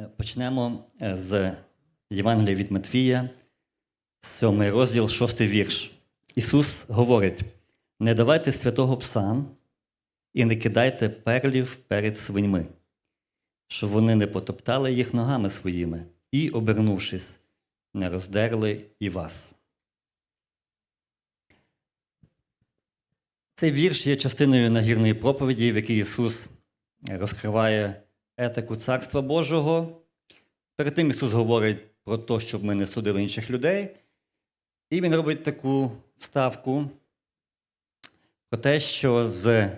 Е, Почнемо е, з Євангелія від Матвія, 7 розділ, 6 вірш. Ісус говорить: не давайте святого псам і не кидайте перлів перед свиньми, щоб вони не потоптали їх ногами своїми і, обернувшись, не роздерли і вас. Цей вірш є частиною нагірної проповіді, в якій Ісус розкриває етику Царства Божого. Перед тим Ісус говорить про те, щоб ми не судили інших людей. І Він робить таку вставку про те, що з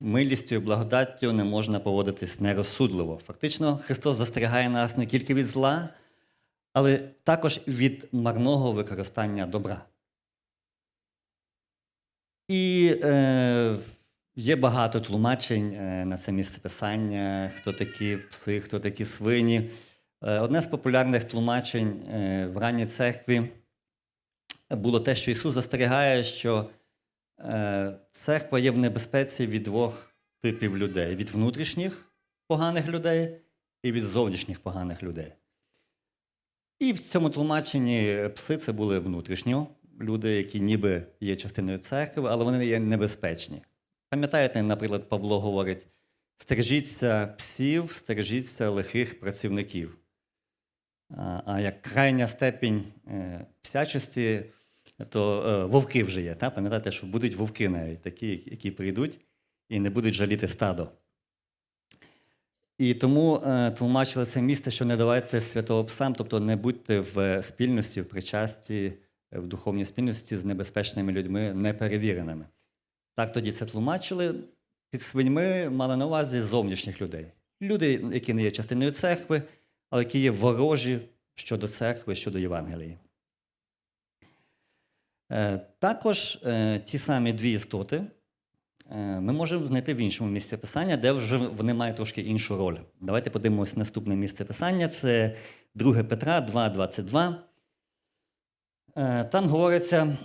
милістю і благодаттю не можна поводитись нерозсудливо. Фактично, Христос застерігає нас не тільки від зла, але також від марного використання добра. І е, є багато тлумачень е, на це місце писання, хто такі пси, хто такі свині. Е, одне з популярних тлумачень е, в ранній церкві було те, що Ісус застерігає, що церква є в небезпеці від двох типів людей: від внутрішніх поганих людей і від зовнішніх поганих людей. І в цьому тлумаченні пси це були внутрішньо люди, які ніби є частиною церкви, але вони є небезпечні. Пам'ятаєте, наприклад, Павло говорить: стережіться псів, стережіться лихих працівників. А, як крайня степінь е, псячості, то е, вовки вже є. Та? Пам'ятаєте, що будуть вовки навіть такі, які прийдуть і не будуть жаліти стадо. І тому е, тлумачили це місце, що не давайте святого псам, тобто не будьте в спільності, в причасті, в духовній спільності з небезпечними людьми, неперевіреними. Так тоді це тлумачили. Під свиньми мали на увазі зовнішніх людей. Люди, які не є частиною церкви, але які є ворожі щодо церкви, щодо Євангелії. Е, Також е, ті самі дві істоти е, ми можемо знайти в іншому місці писання, де вже вони мають трошки іншу роль. Давайте подивимось наступне місце писання. Це 2 Петра 2,22. Е, Там говориться,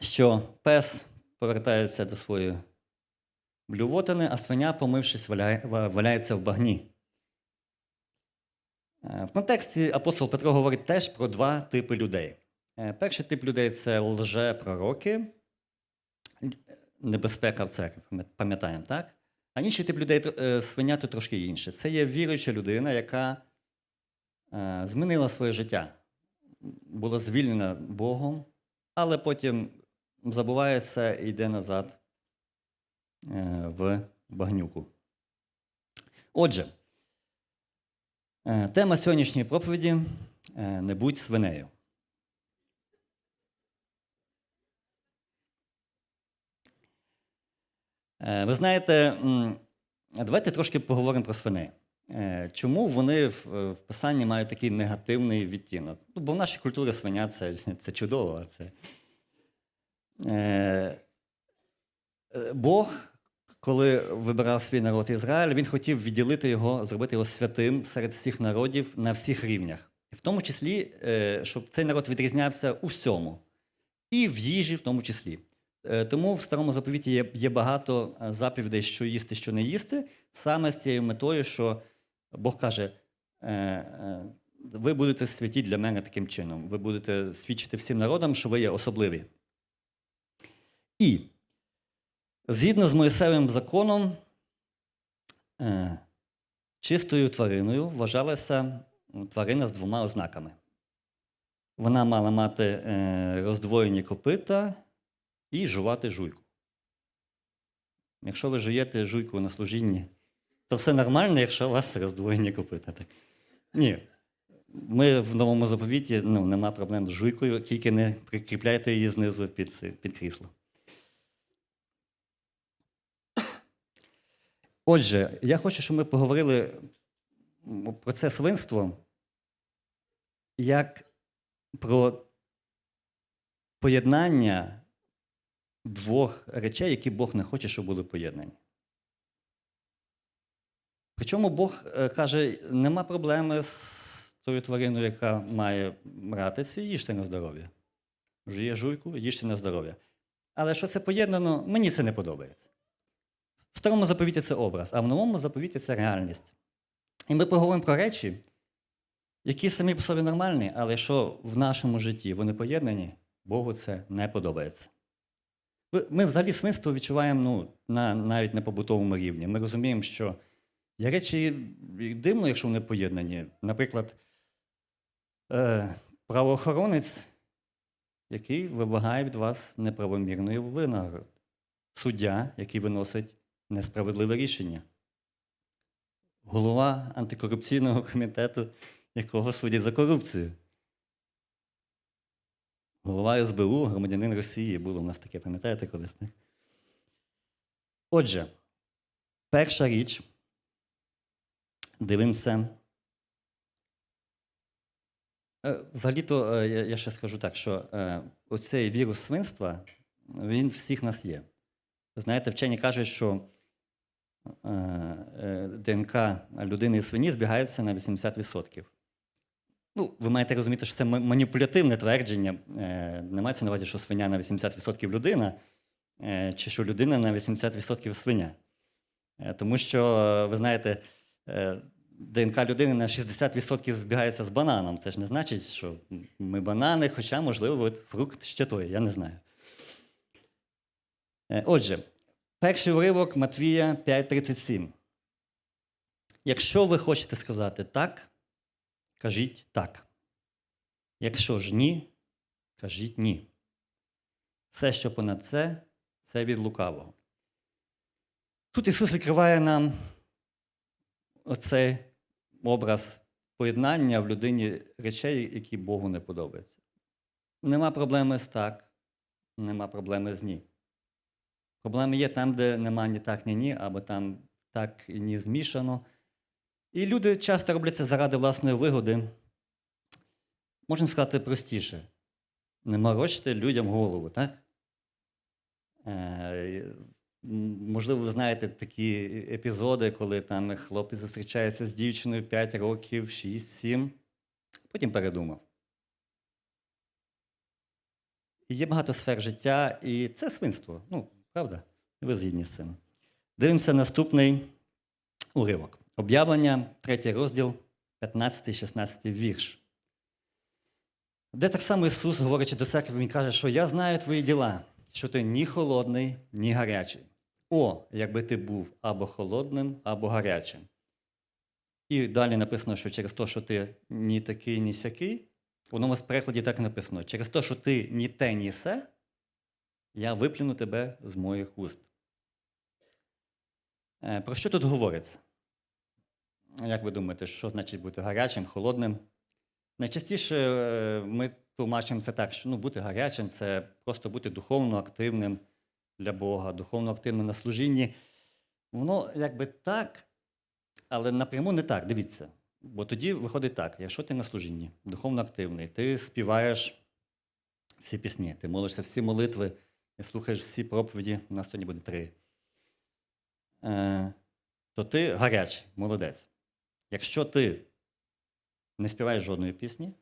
що пес повертається до своєї блювотини, а свиня, помившись, валяє- валяється в багні. Е, В контексті апостол Петро говорить теж про два типи людей. Е, Перший тип людей це лжепророки, небезпека в церкві, пам'ятаємо, так? А інший тип людей е, свиня то трошки інше. Це є віруюча людина, яка е, змінила своє життя, була звільнена Богом, але потім забуває це і йде назад е, в багнюку. Отже, е, тема сьогоднішньої проповіді е, не будь свинею. Ви знаєте, давайте трошки поговоримо про свиней. Чому вони в писанні мають такий негативний відтінок? Ну, бо в нашій культурі свиня це, це чудово. Це... Е, е, Бог, коли вибирав свій народ Ізраїль, він хотів відділити його, зробити його святим серед всіх народів на всіх рівнях. В тому числі, е, щоб цей народ відрізнявся у всьому, і в їжі, в тому числі. Тому в старому заповіті є, багато заповідей, що їсти, що не їсти, саме з цією метою, що Бог каже: ви будете святі для мене таким чином. Ви будете свідчити всім народам, що ви є особливі. І згідно з Моїсевим законом, е, чистою твариною вважалася тварина з двома ознаками. Вона мала мати е, роздвоєні копита і жувати жуйку. Якщо ви жуєте жуйку на служінні, то все нормально, якщо у вас роздвоєні копита. Так. Ні. Ми в новому заповіті ну, нема проблем з жуйкою, тільки не прикріпляйте її знизу під, під крісло. Отже, я хочу, щоб ми поговорили про це свинство як про поєднання двох речей, які Бог не хоче, щоб були поєднані. Причому Бог е, каже, нема проблеми з тою твариною, яка має ратиці, їжте на здоров'я. Жує жуйку, їжте на здоров'я. Але що це поєднано, мені це не подобається. В старому заповіті це образ, а в новому заповіті це реальність. І ми поговоримо про речі, які самі по собі нормальні, але що в нашому житті вони поєднані, Богу це не подобається. Ми взагалі свинство відчуваємо ну, на, навіть на побутовому рівні. Ми розуміємо, що є речі дивно, якщо вони поєднані. Наприклад, е, правоохоронець, який вимагає від вас неправомірної винагороди. Суддя, який виносить несправедливе рішення. Голова антикорупційного комітету, якого судять за корупцію. Голова СБУ, громадянин Росії. Було в нас таке, пам'ятаєте колись? Отже, перша річ. Дивимося. Е, Взагалі-то е, я ще скажу так, що е, оцей вірус свинства, він всіх нас є. Знаєте, вчені кажуть, що ДНК людини і свині збігається на 80%. Ну, ви маєте розуміти, що це маніпулятивне твердження. Е, Не мається на увазі, що свиня на 80% людина, е, чи що людина на 80% свиня. Е, Тому що, е, ви знаєте, е, ДНК людини на 60% збігається з бананом. Це ж не значить, що ми банани, хоча, можливо, фрукт ще той, я не знаю. Е, Отже, перший уривок Матвія 5:37. Якщо ви хочете сказати так, кажіть так. Якщо ж ні, кажіть ні. Все, що понад це, це від лукавого. Тут Ісус відкриває нам оцей образ поєднання в людині речей, які Богу не подобаються. Нема проблеми з так, нема проблеми з ні. Проблеми є там, де нема ні так, ні ні, або там так і ні змішано. І люди часто роблять це заради власної вигоди. Можна сказати простіше. Не морочте людям голову, так? Е, Можливо, ви знаєте такі епізоди, коли там хлопець зустрічається з дівчиною 5 років, 6-7, потім передумав. Є багато сфер життя, і це свинство. Ну, правда? Ви згідні з цим. Дивимося наступний уривок. Об'явлення, третій розділ, 15-16 вірш. Де так само Ісус, говорячи до церкви, Він каже, що я знаю твої діла, що ти ні холодний, ні гарячий. О, якби ти був або холодним, або гарячим. І далі написано, що через те, що ти ні такий, ні сякий, в одному з перекладів так написано: через те, що ти ні те, ні се, я виплюну тебе з моїх уст. Е, Про що тут говориться? Як ви думаєте, що значить бути гарячим, холодним? Найчастіше е, ми тлумачимо це так, що ну, бути гарячим це просто бути духовно активним для Бога, духовно активним на служінні. Воно якби так, але напряму не так. Дивіться. Бо тоді виходить так: якщо ти на служінні, духовно активний, ти співаєш всі пісні, ти молишся всі молитви, і слухаєш всі проповіді, у нас сьогодні буде три. Е, то ти гарячий, молодець. Якщо ти не співаєш жодної пісні,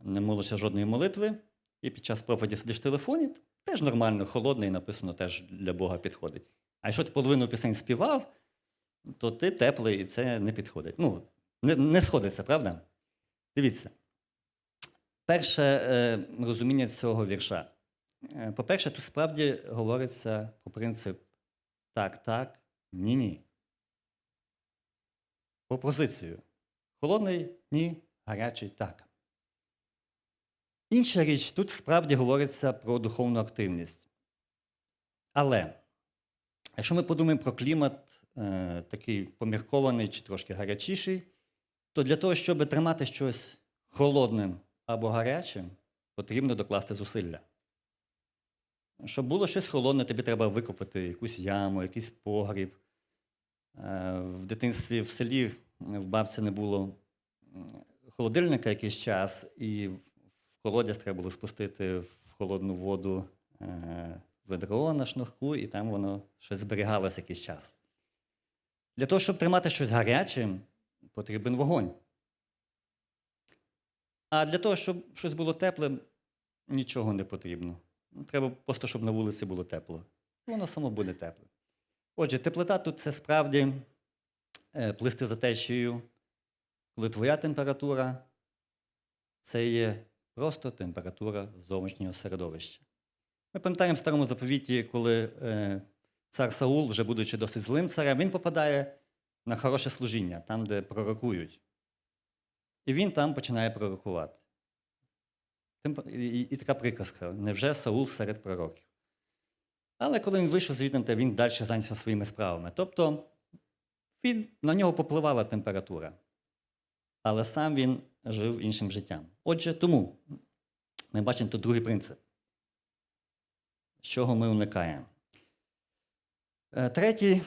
не молишся жодної молитви, і під час проповіді сидиш в телефоні, теж нормально, холодний, написано, теж для Бога підходить. А якщо ти половину пісень співав, то ти теплий і це не підходить. Ну, не, не сходиться, правда? Дивіться. Перше е, розуміння цього вірша. Е, По-перше, тут справді говориться про принцип так, так, ні, ні. Про позицію. Холодний ні, гарячий так. Інша річ, тут справді говориться про духовну активність. Але якщо ми подумаємо про клімат, е, такий поміркований чи трошки гарячіший, то для того, щоб тримати щось холодним або гарячим, потрібно докласти зусилля. Щоб було щось холодне, тобі треба викопати якусь яму, якийсь погріб. Е, В дитинстві в селі в бабці не було холодильника якийсь час, і в колодязь треба було спустити в холодну воду е, ведро на шнурку, і там воно щось зберігалося якийсь час. Для того, щоб тримати щось гарячим, потрібен вогонь. А для того, щоб щось було теплим, нічого не потрібно. Треба просто, щоб на вулиці було тепло. Воно само буде тепле. Отже, теплота тут це справді е, плисти за течією, коли твоя температура це є просто температура зовнішнього середовища. Ми пам'ятаємо в старому заповіті, коли е, цар Саул, вже будучи досить злим царем, він попадає на хороше служіння, там, де пророкують. І він там починає пророкувати. І, і така приказка: невже Саул серед пророків? Але коли він вийшов звідти, він далі зайнявся своїми справами. Тобто він, на нього попливала температура, але сам він жив іншим життям. Отже, тому ми бачимо тут другий принцип, з чого ми уникаємо. Е, Третій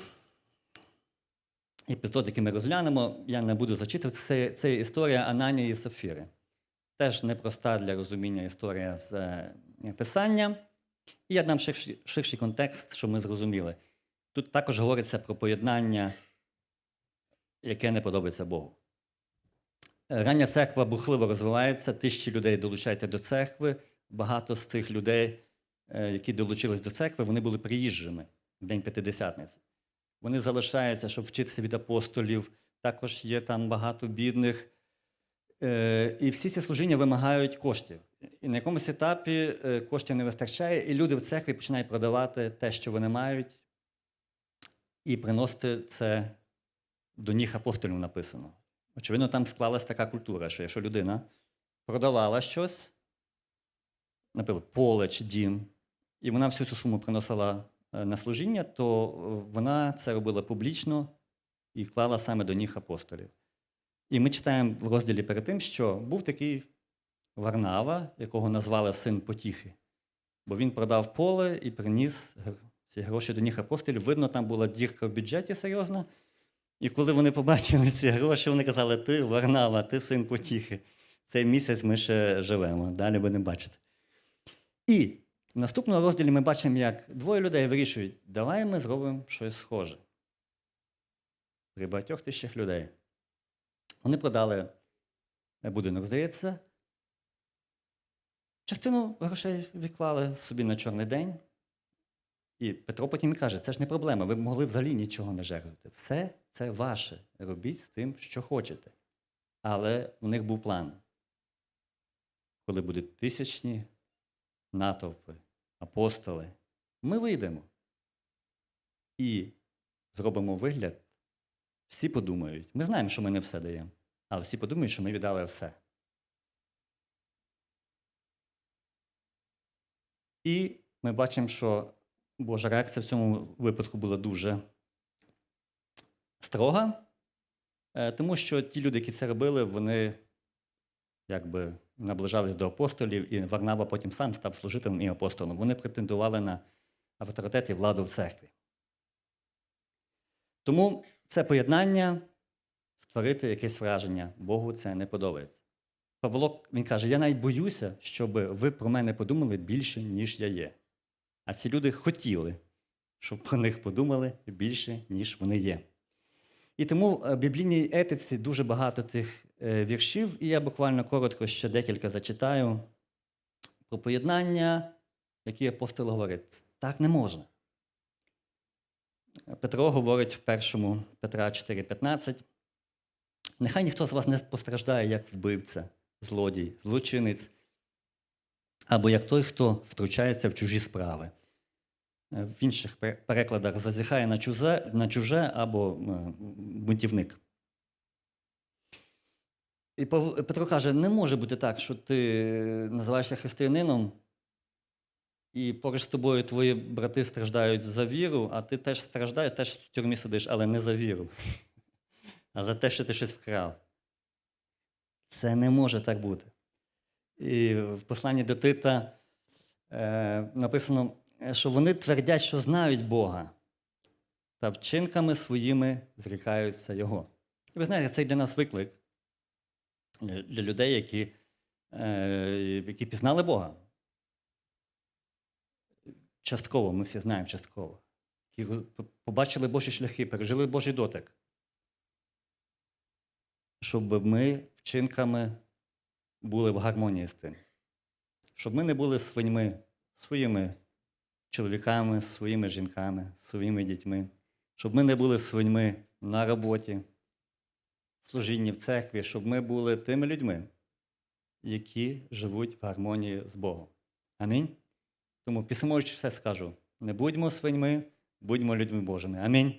епізод, який ми розглянемо, я не буду зачитувати, це, це історія Ананії і Сафіри. Теж непроста для розуміння історія з е, Писання. І я дам ширший, ширший контекст, щоб ми зрозуміли. Тут також говориться про поєднання, яке не подобається Богу. Рання церква бурхливо розвивається, тисячі людей долучаються до церкви. Багато з цих людей, е, які долучились до церкви, вони були приїжджими в День П'ятидесятниці. Вони залишаються, щоб вчитися від апостолів. Також є там багато бідних. Е, І всі ці служіння вимагають коштів. І на якомусь етапі е, коштів не вистачає, і люди в церкві починають продавати те, що вони мають, і приносити це до ніг апостолів написано. Очевидно, там склалася така культура, що якщо людина продавала щось, наприклад, поле чи дім, і вона всю цю суму приносила е, на служіння, то вона це робила публічно і клала саме до ніг апостолів. І ми читаємо в розділі перед тим, що був такий Варнава, якого назвали син Потіхи, бо він продав поле і приніс ці гроші до ніг апостолів. Видно, там була дірка в бюджеті серйозна. І коли вони побачили ці гроші, вони казали: Ти Варнава, ти син Потіхи. Цей місяць ми ще живемо, далі будемо бачити. І в наступному розділі ми бачимо, як двоє людей вирішують, давай ми зробимо щось схоже. При багатьох тисячах людей. Вони продали будинок, здається. Частину грошей відклали собі на чорний день. І Петро потім каже: це ж не проблема, ви могли взагалі нічого не жертвувати. Все це ваше. Робіть з тим, що хочете. Але у них був план. Коли будуть тисячні натовпи, апостоли, ми вийдемо і зробимо вигляд. Всі подумають, ми знаємо, що ми не все даємо, але всі подумають, що ми віддали все. І ми бачимо, що Божа реакція в цьому випадку була дуже строга, е, тому що ті люди, які це робили, вони якби наближались до апостолів, і Варнава потім сам став служителем і апостолом. Вони претендували на авторитет і владу в церкві. Тому це поєднання створити якесь враження. Богу це не подобається. Павло він каже: я навіть боюся, щоб ви про мене подумали більше, ніж я є. А ці люди хотіли, щоб про них подумали більше, ніж вони є. І тому в біблійній етиці дуже багато тих е, віршів, і я буквально коротко ще декілька зачитаю про поєднання, які апостол говорить. Так не можна. Петро говорить в першому Петра 4,15. Нехай ніхто з вас не постраждає, як вбивця, злодій, злочинець, або як той, хто втручається в чужі справи. Е, В інших перекладах зазіхає на чуже, на чуже або е, бунтівник. І Петро каже: не може бути так, що ти називаєшся християнином, і поруч з тобою твої брати страждають за віру, а ти теж страждаєш, теж в тюрмі сидиш, але не за віру, а за те, що ти щось вкрав. Це не може так бути. І в посланні до Тита е, написано, що вони твердять, що знають Бога, та вчинками своїми зрікаються Його. І ви знаєте, це для нас виклик для людей, які, е, які пізнали Бога. Частково, ми всі знаємо частково. Які побачили Божі шляхи, пережили Божий дотик. Щоб ми вчинками були в гармонії з тим. Щоб ми не були свиньми, своїми чоловіками, своїми жінками, своїми дітьми. Щоб ми не були свиньми на роботі, в служінні в церкві, щоб ми були тими людьми, які живуть в гармонії з Богом. Амінь. Тому підсумовуючи все скажу: не будьмо свиньми, будьмо людьми Божими. Амінь.